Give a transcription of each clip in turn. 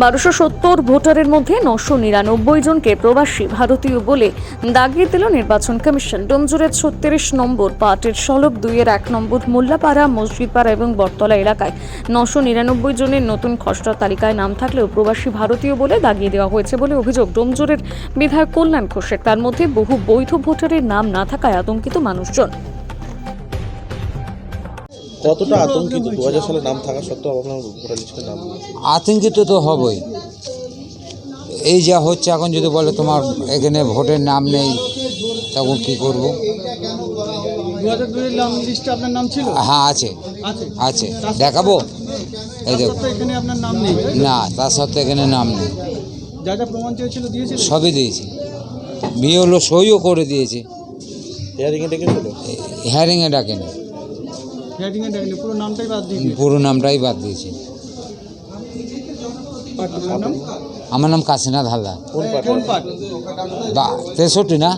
বারোশো সত্তর ভোটারের মধ্যে নশো নিরানব্বই জনকে প্রবাসী ভারতীয় বলে দাগিয়ে দিল নির্বাচন কমিশন। ডোমজুরের ছত্রিশ নম্বর পার্টের সলব দুইয়ের এক নম্বর মোল্লাপাড়া, মসজিদপাড়া এবং বটতলা এলাকায় নশো নিরানব্বই জনের নতুন খসড়া তালিকায় নাম থাকলেও প্রবাসী ভারতীয় বলে দাগিয়ে দেওয়া হয়েছে বলে অভিযোগ ডোমজুরের বিধায়ক কল্যাণ ঘোষের। তার মধ্যে বহু বৈধ ভোটারের নাম না থাকায় আতঙ্কিত মানুষজন। কতটা আতঙ্কিত? দু হাজার সালে নাম থাকা সত্ত্বেও আপনার ভোটার লিস্টে নাম আতঙ্কিত তো হবই। এই যা হচ্ছে এখন যদি বলে তোমার এখানে ভোটের নাম নেই তখন কি করব? হ্যাঁ আছে। আছে। আছে। দেখাবো? এই দেখো। তো এখানে আপনার নাম নেই না তার সত্ত্বে এখানে নাম নেই। সবই দিয়েছি। বিয়ে হলো সইও করে দিয়েছে। হিয়ারিংয়ে ডেকেছিল? হ্যারিংয়ে ডাকেনি। হেডিং এ ডাকলে পুরো নামটাই বাদ দিয়ে দিয়েছে পুরো নামটাই বাদ দিয়েছে পার্টির নাম আমার নাম কাশীনাথ হালদার কোন পার্টি কোন পার্ট বা তেষট্টি না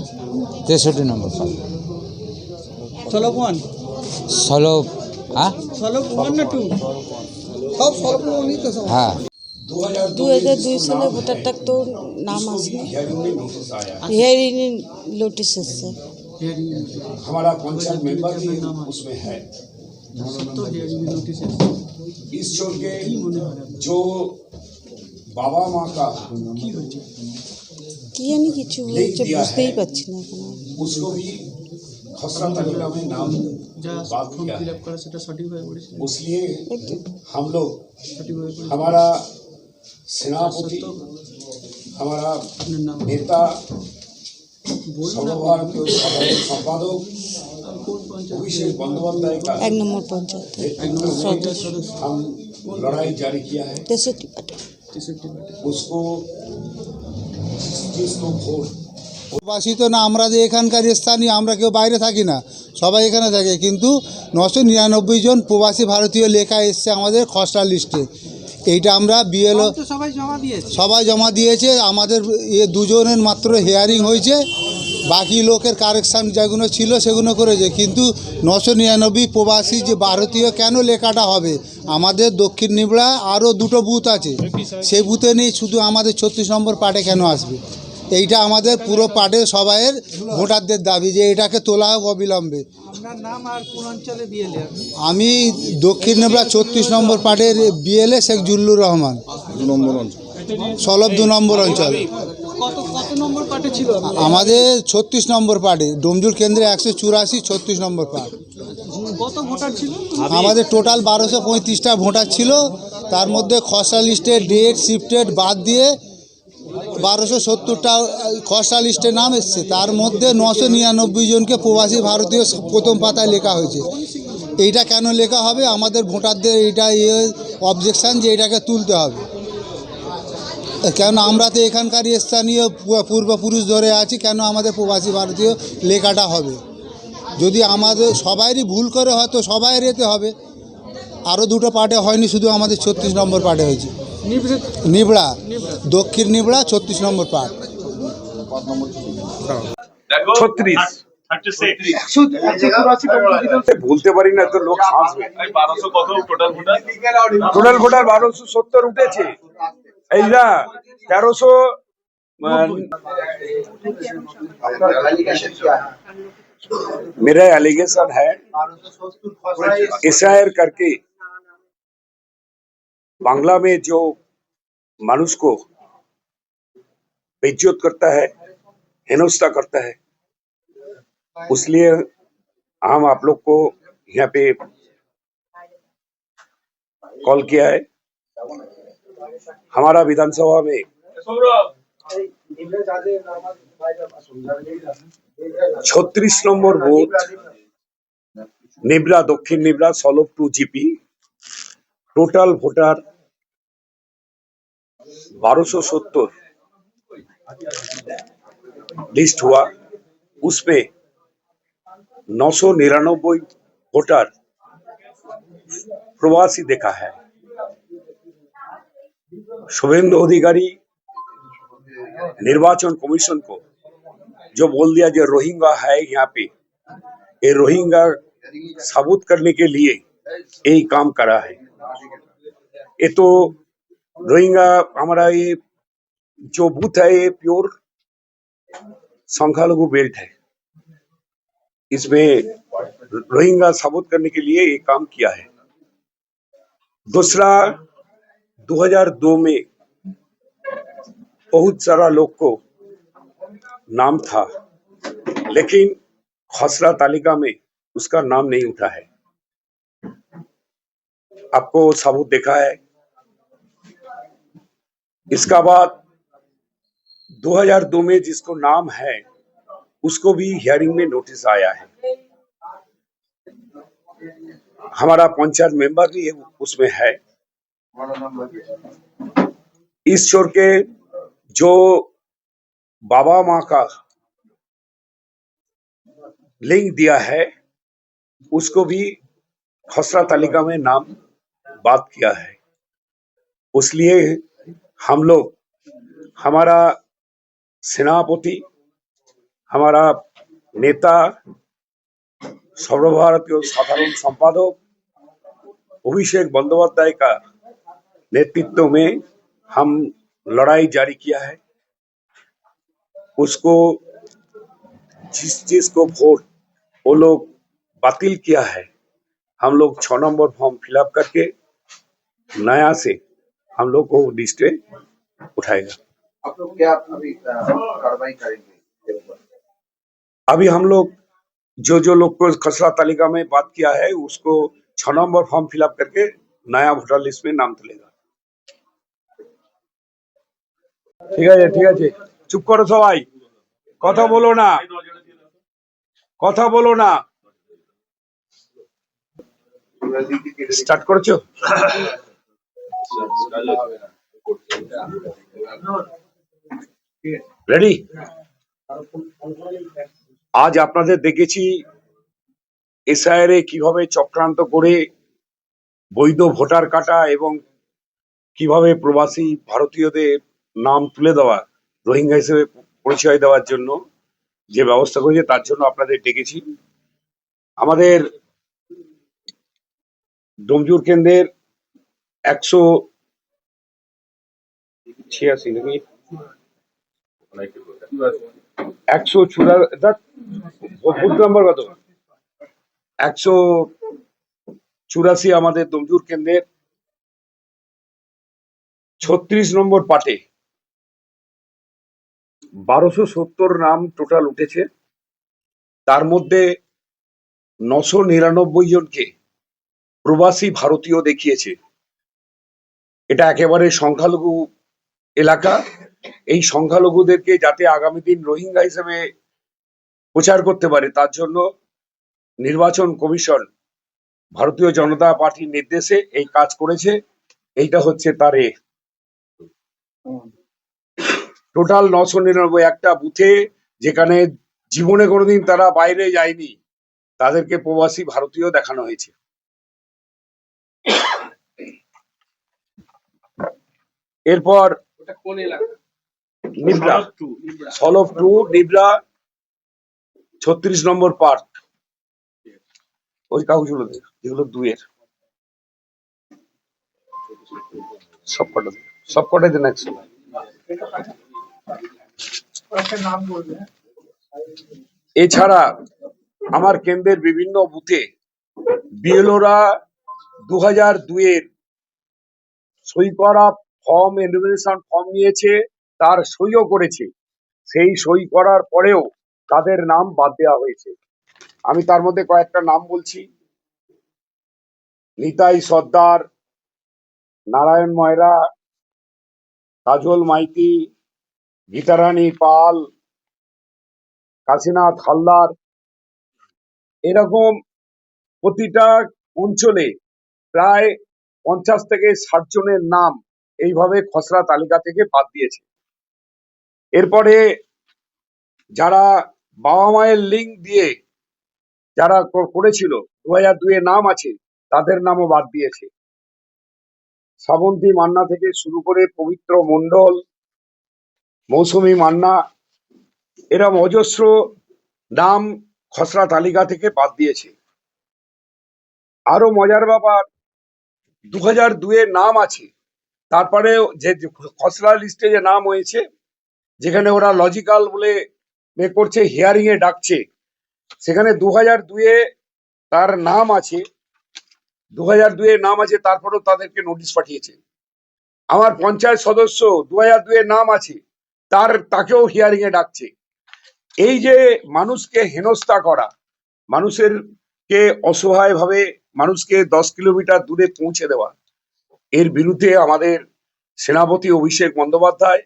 তেষট্টি নম্বর পাল সলভ ওয়ান ষোলো হ্যাঁ সলভ ওয়ান না টু সব সলভ ওয়ানই তো সব হ্যাঁ দু হাজার দুই সালে ভোটারটার তো নাম আসেনি হিয়ারিং নোটিশ এসছে হিয়ারিং এ हमारा पंचायत मेंबर भी उसमें है তো হিয়ারিং এ নোটিশ इस छोड़ के जो बाबा माँ का কি হয়েছে কি জানি কিছু হয়েছে বুঝতেই পারছি না এখন আর। उसको भी खसरा तालिका में नाम যা बात ফর্ম किया ফিল है আপ করা সেটা সঠিকভাবে করেছে इसलिए हम लोग সঠিকভাবে করেছে हमारा सेनापति हमारा আপনার নাম नेता বলুন না सर्वभार के साधारण संपादक কোন পঞ্চায়েত अभिषेक बंदोपाध्याय का এক নম্বর পঞ্চায়েতে नेतृत्व में हम लड़ाई जारी किया है তেষট্টি পার্টি তেষট্টি পার্টি उसको जिसको वोट প্রবাসী তো না আমরা যে এখানকার স্থানীয় আমরা কেউ বাইরে থাকি না সবাই এখানে থাকে কিন্তু নশো নিরানব্বই জন প্রবাসী ভারতীয় লেখা এসছে আমাদের খসড়া লিস্টে এইটা আমরা বিএলও তো সবাই জমা দিয়েছে সবাই জমা দিয়েছে আমাদের এ দুজনের মাত্র হেয়ারিং হয়েছে বাকি লোকের কারেকশান যেগুলো ছিল সেগুলো করেছে। কিন্তু নশো নিরানব্বই প্রবাসী যে ভারতীয় কেন লেখাটা হবে? আমাদের দক্ষিণ নিবড়া আরও দুটো বুথ আছে। সেই বুথে নেই শুধু আমাদের ছত্রিশ নম্বর পার্টে কেন আসবে? এইটা আমাদের পুরো পার্টে সবাইয়ের ভোটারদের দাবি যে এটাকে তোলা হোক অবিলম্বে। আমি দক্ষিণ নেবড়া ছত্রিশ নম্বর পার্টের B L A Sheikh Zullur Rahman. Solve দু নম্বর অঞ্চল। কত কত নম্বর পার্টে ছিল আমাদের ছত্রিশ নম্বর পার্টে। ডোমজুর কেন্দ্রে একশো চুরাশি ছত্রিশ নম্বর পার্ট। কত ভোটার ছিল? আমাদের টোটাল বারোশো পঁয়ত্রিশটা ভোটার ছিল। তার মধ্যে খসড়া লিস্টে ডেট শিফটেড বাদ দিয়ে বারোশো সত্তরটা খসড়া লিস্টে নাম এসছে। তার মধ্যে নশো নিরানব্বই জনকে প্রবাসী ভারতীয় প্রথম পাতায় লেখা হয়েছে। এইটা কেন লেখা হবে? আমাদের ভোটারদের এইটা ইয়ে অবজেকশান যে এটাকে তুলতে হবে। কেন আমরা তো এখানকার স্থানীয় পূর্বপুরুষ ধরে আছি কেন আমাদের প্রবাসী ভারতীয় লেখাটা হবে? যদি আমাদের সবাইরই ভুল করে হয়তো সবাই এতে হবে। আরও দুটো পার্টে হয়নি শুধু আমাদের ছত্রিশ নম্বর পার্টে হয়েছে। নিবড়া দক্ষিণ নিবড়া ছত্রিশ নম্বর পার্ট। ছত্রিশ। ভুলতে পারি না তো লোক টোটাল ভোটার বারোশো সত্তর উঠেছে। এই না তেরোশো मेरा एलिगेशन है एसआईआर करके बांग्ला में जो मानुष को बेइज्जत करता है हेनस्था करता है इसलिए हम आप लोग को यहाँ पे कॉल किया है हमारा विधानसभा में ছত্রিশ নম্বর বুথ নিবরা দক্ষিণ নিবরা solve two GP total voter बारह सौ सत्तर लिस्ट हुआ उसमें नौ सौ निन्यानबे वोटर प्रवासी देखा है शुभेंदु अधिकारी निर्वाचन कमीशन को जो बोल दिया जो रोहिंगा है यहाँ पे, ये रोहिंगा साबुत करने के लिए यही काम करा है। ये तो रोहिंगा हमारा ये जो बूथ है, ये प्योर संख्यालघु बेल्ट है। इसमें रोहिंगा साबुत करने के लिए ये काम किया है। दूसरा 2002 में बहुत सारा लोग को नाम था, लेकिन खसरा तालिका में उसका नाम नहीं उठा है। आपको सबूत देखा है। इसका बाद 2002 में जिसको नाम है, उसको भी हियरिंग में नोटिस आया है। हमारा पंचायत मेंबर भी उसमें है। छोर के जो बाबा माँ का लिंक दिया है, उसको भी खसरा तालिका में नाम बात किया है। उसलिए हम लोग, हमारा सेनापति, हमारा नेता, सर्वभारतीय साधारण संपादक, अभिषेक बंदोपाध्याय का नेतृत्व में हम लड़ाई जारी किया है। उसको जिस चीज़ को वोट वो लोग बातिल किया है। हम लोग छ नंबर फॉर्म फिलअप करके नया से हम लोग को लिस्ट उठाएगा। आप लोग क्या अभी कार्रवाई करेंगे? अभी हम लोग जो जो लोग को खसरा तालिका में बात किया है उसको छ नंबर फॉर्म फिलअप करके नया वोटर लिस्ट में नाम तुलेगा। ঠিক আছে ঠিক আছে। চুপ করো সবাই। কথা বলো না। কথা বলো না। স্টার্ট করেছ? রেডি আজ আপনাদের দেখেছি এসআইআরে কীভাবে চক্রান্ত করে বৈধ ভোটার কাটা এবং কীভাবে প্রবাসী ভারতীয়দের নাম তুলে দেওয়া, রোহিঙ্গা হিসেবে পরিচয় দেওয়ার জন্য যে ব্যবস্থা করেছে, তার জন্য আপনাদের ডেকেছি। আমাদের ডোমজুর কেন্দ্রের একশো ছিয়াশি নাকি? একশো চুরা বুথ নাম্বার কত? একশো চুরাশি আমাদের দমজুর কেন্দ্রের ছত্রিশ নম্বর পাটে। বারোশো সত্তর নাম টোটাল উঠেছে। তার মধ্যে নশো নিরানব্বই জনকে প্রবাসী ভারতীয় দেখিয়েছে। এটা একেবারে সংখ্যালঘু এলাকা। এই সংখ্যালঘুদেরকে যাতে আগামী দিন রোহিঙ্গা হিসেবে প্রচার করতে পারে, তার জন্য নির্বাচন কমিশন ভারতীয় জনতা পার্টির নির্দেশে এই কাজ করেছে। এইটা হচ্ছে তার টোটাল নশো নিরানব্বই একটা বুথে যেখানে জীবনে কোনোদিন তারা বাইরে যায়নি। তাদেরকে প্রবাসী ভারতীয় দেখানো হয়েছে। এরপর নিবরা সলভ টু নিবরা ছত্রিশ নম্বর পার্ট ওই কাগজগুলো দে যেগুলো দুয়ের সব কটা দে। সব দেন একশো এছাড়া আমার কেন্দ্রের বিভিন্ন বুথে বিএলওরা দু হাজার দুইয়ের সই করা ফর্ম এনুমিনেশন ফর্ম নিয়েছে, তার সইও করেছে। সেই সই করার পরেও তাদের নাম বাদ দেওয়া হয়েছে। আমি তার মধ্যে কয়েকটা নাম বলছি। নিতাই সর্দার, নারায়ণ ময়রা, কাজল মাইতি গীতারানী পাল, কাশীনাথ হালদার, এরকম প্রতিটা অঞ্চলে প্রায় পঞ্চাশ থেকে ষাট জনের নাম এইভাবে খসড়া তালিকা থেকে বাদ দিয়েছে। এরপরে যারা বাবা মায়ের লিঙ্ক দিয়ে যারা করেছিল দু হাজার দুয়ে নাম আছে, তাদের নামও বাদ দিয়েছে। শ্রাবন্তী মান্না থেকে শুরু করে পবিত্র মণ্ডল মৌসুমী মান্না এরম অজস্র নাম খসড়া তালিকা থেকে বাদ দিয়েছে। আরও মজার ব্যাপার দু হাজার দুয়ে নাম আছে তারপরে যে যে খসড়া লিস্টে যে নাম হয়েছে, যেখানে ওরা লজিক্যাল বলে এ করছে, হিয়ারিং এ ডাকছে, সেখানে দু হাজার দুয়ে তার নাম আছে দু হাজার দুয়ে নাম আছে, তারপরেও তাদেরকে নোটিশ পাঠিয়েছে। আমার পঞ্চায়েত সদস্য দু হাজার দুয়ে নাম আছে তার, তাকেও হিয়ারিং এ ডাকছে। এই যে মানুষকে হেনস্থা করা, মানুষের কে অসহায় ভাবে মানুষকে দশ কিলোমিটার দূরে পৌঁছে দেওয়া, এর বিরুদ্ধে আমাদের সেনাপতি অভিষেক বন্দ্যোপাধ্যায়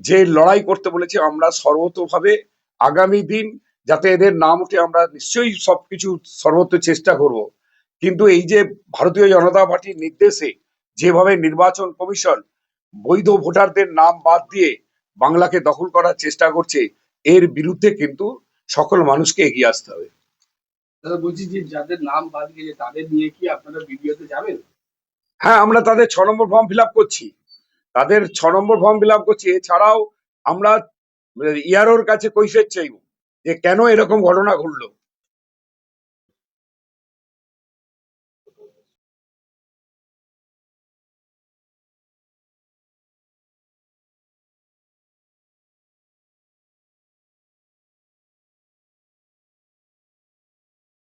যে লড়াই করতে বলেছে, আমরা সর্বতভাবে আগামী দিন যাতে এদের নাম উঠে আমরা নিশ্চয়ই সবকিছু সর্বত্র চেষ্টা করব। কিন্তু এই যে ভারতীয় জনতা পার্টির নির্দেশে যেভাবে নির্বাচন কমিশন বৈধ ভোটারদের নাম বাদ দিয়ে বাংলাকে দখল করার চেষ্টা করছে এর বিরুদ্ধে কিন্তু সকল মানুষকে এগিয়ে আসতে হবে। দাদা বলছি যে যাদের নাম বাদ গেছে তাদের নিয়ে কি আপনারা ভিডিওতে যাবেন? হ্যাঁ আমরা তাদের ছ নম্বর ফর্ম ফিল আপ করছি। তাদের ছ নম্বর ফর্ম ফিল আপ করছি। এছাড়াও আমরা ইয়ারোর কাছে কৈফের চাইব যে কেন এরকম ঘটনা ঘটলো।